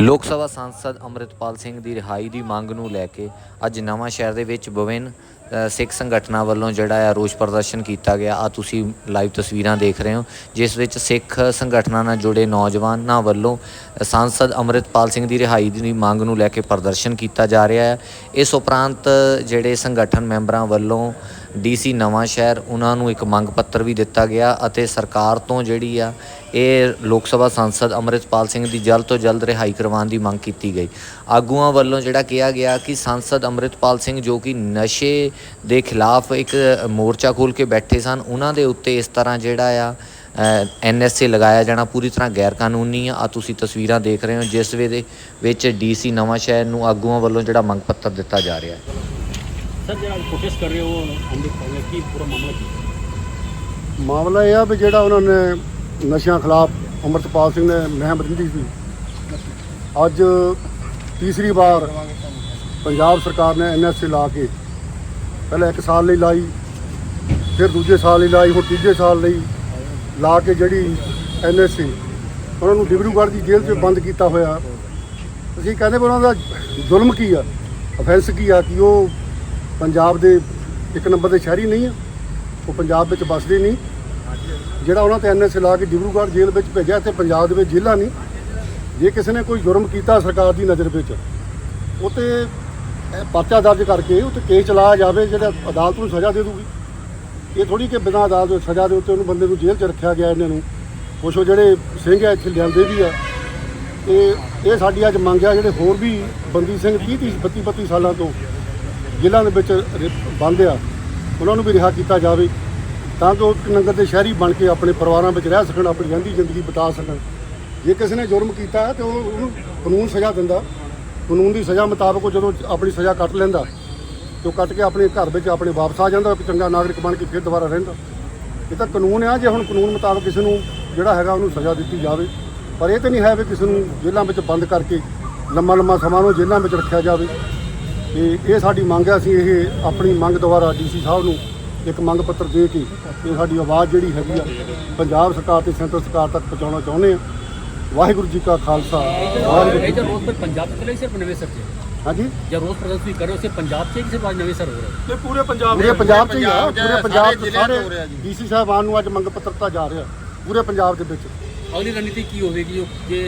ਲੋਕ ਸਭਾ ਸੰਸਦ ਅੰਮ੍ਰਿਤਪਾਲ ਸਿੰਘ ਦੀ ਰਿਹਾਈ ਦੀ ਮੰਗ ਨੂੰ ਲੈ ਕੇ ਅੱਜ ਨਵਾਂ ਸ਼ਹਿਰ ਦੇ ਵਿੱਚ ਵਿਭਿੰਨ ਸਿੱਖ ਸੰਗਠਨਾਂ ਵੱਲੋਂ ਜਿਹੜਾ ਆ ਰੋਸ ਪ੍ਰਦਰਸ਼ਨ ਕੀਤਾ ਗਿਆ। ਆ ਤੁਸੀਂ ਲਾਈਵ ਤਸਵੀਰਾਂ ਦੇਖ ਰਹੇ ਹੋ ਜਿਸ ਵਿੱਚ ਸਿੱਖ ਸੰਗਠਨਾਂ ਨਾਲ ਜੁੜੇ ਨੌਜਵਾਨਾਂ ਵੱਲੋਂ ਅ, ਸੰਸਦ ਅੰਮ੍ਰਿਤਪਾਲ ਸਿੰਘ ਦੀ ਰਿਹਾਈ ਦੀ ਮੰਗ ਨੂੰ ਲੈ ਕੇ ਪ੍ਰਦਰਸ਼ਨ ਕੀਤਾ ਜਾ ਰਿਹਾ ਹੈ। ਇਸ ਉਪਰੰਤ ਜਿਹੜੇ ਸੰਗਠਨ ਮੈਂਬਰਾਂ ਵੱਲੋਂ ਡੀਸੀ ਨਵਾਂ ਸ਼ਹਿਰ, ਉਹਨਾਂ ਨੂੰ ਇੱਕ ਮੰਗ ਪੱਤਰ ਵੀ ਦਿੱਤਾ ਗਿਆ ਅਤੇ ਸਰਕਾਰ ਤੋਂ ਜਿਹੜੀ ਆ, ਇਹ ਲੋਕ ਸਭਾ ਸੰਸਦ ਅੰਮ੍ਰਿਤਪਾਲ ਸਿੰਘ ਦੀ ਜਲਦ ਤੋਂ ਜਲਦ ਰਿਹਾਈ ਕਰਵਾਉਣ ਦੀ ਮੰਗ ਕੀਤੀ ਗਈ। ਆਗੂਆਂ ਵੱਲੋਂ ਜਿਹੜਾ ਕਿਹਾ ਗਿਆ ਕਿ ਸੰਸਦ ਅੰਮ੍ਰਿਤਪਾਲ ਸਿੰਘ ਜੋ ਕਿ ਨਸ਼ੇ ਦੇ ਖਿਲਾਫ ਇੱਕ ਮੋਰਚਾ ਖੋਲ ਕੇ ਬੈਠੇ ਸਨ, ਉਹਨਾਂ ਦੇ ਉੱਤੇ ਇਸ ਤਰ੍ਹਾਂ ਜਿਹੜਾ ਆ ਐਨਐਸਏ ਲਗਾਇਆ ਜਾਣਾ ਪੂਰੀ ਤਰ੍ਹਾਂ ਗੈਰ ਕਾਨੂੰਨੀ ਆ ਤੁਸੀਂ ਤਸਵੀਰਾਂ ਦੇਖ ਰਹੇ ਹੋ, ਜਿਸ ਵੇ ਵਿੱਚ ਡੀਸੀ ਨਵਾਂ ਸ਼ਹਿਰ ਨੂੰ ਆਗੂਆਂ ਵੱਲੋਂ ਜਿਹੜਾ ਮੰਗ ਪੱਤਰ ਦਿੱਤਾ ਜਾ ਰਿਹਾ ਹੈ। ਸਰ ਜਿਹੜਾ ਪ੍ਰੋਟੈਸਟ ਕਰ ਰਹੇ ਹੋ ਅੰਮ੍ਰਿਤਪਾਲ ਕੀ ਪੂਰਾ ਮਾਮਲਾ ਕੀ? ਮਾਮਲਾ ਇਹ ਆ ਵੀ ਜਿਹੜਾ ਉਹਨਾਂ ਨੇ ਨਸ਼ਿਆਂ ਖਿਲਾਫ ਅੰਮ੍ਰਿਤਪਾਲ ਸਿੰਘ ਨੇ ਮੁਹਿੰਮ ਦਿੱਤੀ ਸੀ। ਅੱਜ ਤੀਸਰੀ ਵਾਰ ਪੰਜਾਬ ਸਰਕਾਰ ਨੇ ਐਨਐਸਏ ਲਾ ਕੇ ਪਹਿਲਾਂ ਇੱਕ ਸਾਲ ਲਈ ਲਾਈ, ਫਿਰ ਦੂਜੇ ਸਾਲ ਲਈ ਲਾਈ, ਹੁਣ ਤੀਜੇ ਸਾਲ ਲਈ ਲਾ ਕੇ ਜਿਹੜੀ ਐਨਐਸਏ ਉਹਨਾਂ ਨੂੰ ਡਿਬਰੂਗੜ੍ਹ ਦੀ ਜੇਲ੍ਹ 'ਚ ਬੰਦ ਕੀਤਾ ਹੋਇਆ। ਅਸੀਂ ਕਹਿੰਦੇ ਵੀ ਉਹਨਾਂ ਦਾ ਜ਼ੁਲਮ ਕੀ ਆ ਅਫੈਂਸ ਕੀ ਆ, ਕਿ ਉਹ ਪੰਜਾਬ ਦੇ ਇੱਕ ਨੰਬਰ ਦੇ ਸ਼ਹਿਰੀ ਨਹੀਂ ਆ, ਉਹ ਪੰਜਾਬ ਵਿੱਚ ਵੱਸਦੇ ਨਹੀਂ। ਜਿਹੜਾ ਉਹਨਾਂ ਤੇ ਐਨਐਸਏ ਲਾ ਕੇ ਡਿਬਰੂਗੜ੍ਹ ਜੇਲ੍ਹ ਵਿੱਚ ਭੇਜਿਆ ਤੇ ਪੰਜਾਬ ਦੇ ਵਿੱਚ ਜੇਲ੍ਹਾਂ ਨਹੀਂ। ਜੇ ਕਿਸੇ ਨੇ ਕੋਈ ਜੁਰਮ ਕੀਤਾ ਸਰਕਾਰ ਦੀ ਨਜ਼ਰ ਵਿੱਚ, ਉਹ ਤੇ ਪਰਚਾ ਦਰਜ ਕਰਕੇ ਉਹ ਤੇ ਕੇਸ ਚਲਾਇਆ ਜਾਵੇ, ਜਿਹੜਾ ਅਦਾਲਤ ਨੂੰ ਸਜ਼ਾ ਦੇ ਦੂਗੀ। ਇਹ ਥੋੜੀ ਕਿ ਬਿਨਾਂ ਅਦਾਲਤ ਦੇ ਸਜ਼ਾ ਦੇ ਉੱਤੇ ਉਹਨੂੰ ਬੰਦੇ ਨੂੰ ਜੇਲ੍ਹ 'ਚ ਰੱਖਿਆ ਗਿਆ ਇਹਨਾਂ ਨੂੰ। ਕੁਛ ਉਹ ਜਿਹੜੇ ਸਿੰਘ ਆ, ਇੱਥੇ ਲਿਆਂਦੇ ਵੀ ਆ। ਇਹ ਇਹ ਸਾਡੀ ਅੱਜ ਮੰਗ ਆ, ਜਿਹੜੇ ਹੋਰ ਵੀ ਬੰਦੀ ਸਿੰਘ 30 30 32 32 ਸਾਲਾਂ ਤੋਂ ਜ਼ਿਲ੍ਹਾ ਦੇ ਵਿੱਚ ਰਿ- ਬੰਦ ਆ, ਉਹਨਾਂ ਨੂੰ ਵੀ ਰਿਹਾ ਕੀਤਾ ਜਾਵੇ, ਤਾਂ ਕਿ ਉਹ ਨੰਗਰ ਦੇ ਸ਼ਹਿਰੀ ਬਣ ਕੇ ਆਪਣੇ ਪਰਿਵਾਰਾਂ ਵਿੱਚ ਰਹਿ ਸਕਣ, ਆਪਣੀ ਰਹਿੰਦੀ ਜ਼ਿੰਦਗੀ ਬਿਤਾ ਸਕਣ। ਜੇ ਕਿਸੇ ਨੇ ਜੁਰਮ ਕੀਤਾ ਹੈ ਤੇ ਉਹ- ਉਹਨੂੰ ਕਾਨੂੰਨ ਸਜ਼ਾ ਦਿੰਦਾ। ਕਾਨੂੰਨ ਦੀ ਸਜ਼ਾ ਮੁਤਾਬਕ ਉਹ ਜਦੋਂ ਆਪਣੀ ਸਜ਼ਾ ਕੱਟ ਲੈਂਦਾ, ਤੇ ਉਹ ਕੱਟ ਕੇ ਆਪਣੇ ਘਰ ਵਿੱਚ ਆਪਣੇ ਵਾਪਸ ਆ ਜਾਂਦਾ, ਇੱਕ ਚੰਗਾ ਨਾਗਰਿਕ ਬਣ ਕੇ ਫਿਰ ਦੁਬਾਰਾ ਰਹਿੰਦਾ। ਇਹ ਤਾਂ ਕਾਨੂੰਨ ਆ, ਜੇ ਹੁਣ ਕਾਨੂੰਨ ਮੁਤਾਬਕ ਕਿਸੇ ਨੂੰ ਜਿਹੜਾ ਹੈਗਾ ਉਹਨੂੰ ਸਜ਼ਾ ਦਿੱਤੀ ਜਾਵੇ। ਪਰ ਇਹ ਤਾਂ ਨਹੀਂ ਹੈ ਵੀ ਕਿਸੇ ਨੂੰ ਜੇਲ੍ਹਾਂ ਵਿੱਚ ਬੰਦ ਕਰਕੇ ਲੰਮਾ ਲੰਮਾ ਸਮਾਂ ਨੂੰ ਜੇਲ੍ਹਾਂ ਵਿੱਚ ਰੱਖਿਆ ਜਾਵੇ। ਤੇ ਇਹ ਸਾਡੀ ਮੰਗ ਹੈ ਅਸੀਂ ਇਹ ਆਪਣੀ ਮੰਗ ਦੁਆਰਾ ਡੀਸੀ ਸਾਹਿਬ ਨੂੰ ਇੱਕ ਮੰਗ ਪੱਤਰ ਦੇ ਕੇ ਇਹ ਸਾਡੀ ਆਵਾਜ਼ ਜਿਹੜੀ ਹੈਗੀ ਆ ਪੰਜਾਬ ਸਰਕਾਰ ਤੇ ਸੈਂਟਰ ਸਰਕਾਰ ਤੱਕ ਪਹੁੰਚਾਉਣਾ ਚਾਹੁੰਦੇ ਆ ਵਾਹਿਗੁਰੂ ਜੀ ਕਾ ਖਾਲਸਾ ਵਾਹਿਗੁਰੂ ਜੀ ਕੀ ਰੋਜ਼ ਪਰ ਪੰਜਾਬ ਚ ਚਲੇ ਸਿਰਫ ਨਵੇਂ ਸਰ ਚ ਫਤਿਹ। ਹਾਂਜੀ? ਜਾਂ ਰੋਜ਼ ਪ੍ਰਦਰਸ਼ਨ ਤੁਸੀਂ ਕਰ ਰਹੇ ਹੋ ਸਿਰਫ ਪੰਜਾਬ ਚ ਹੀ ਕਿ ਸਿਰਫ ਅੱਜ ਨਵੇਂ ਸਰ ਹੋ ਰਹੇ ਤੇ ਪੂਰੇ ਪੰਜਾਬ ਪੂਰੇ ਪੰਜਾਬ 'ਚ ਹੀ ਆ ਪੂਰੇ ਪੰਜਾਬ 'ਚ ਸਾਰੇ ਡੀਸੀ ਸਾਹਿਬਾਨ ਨੂੰ ਅੱਜ ਮੰਗ ਪੱਤਰ ਦਿੱਤਾ ਜਾ ਰਿਹਾ ਪੂਰੇ ਪੰਜਾਬ ਦੇ ਵਿੱਚ। ਅਗਲੀ ਰਣਨੀਤੀ ਕੀ ਹੋਵੇਗੀ? ਜੇ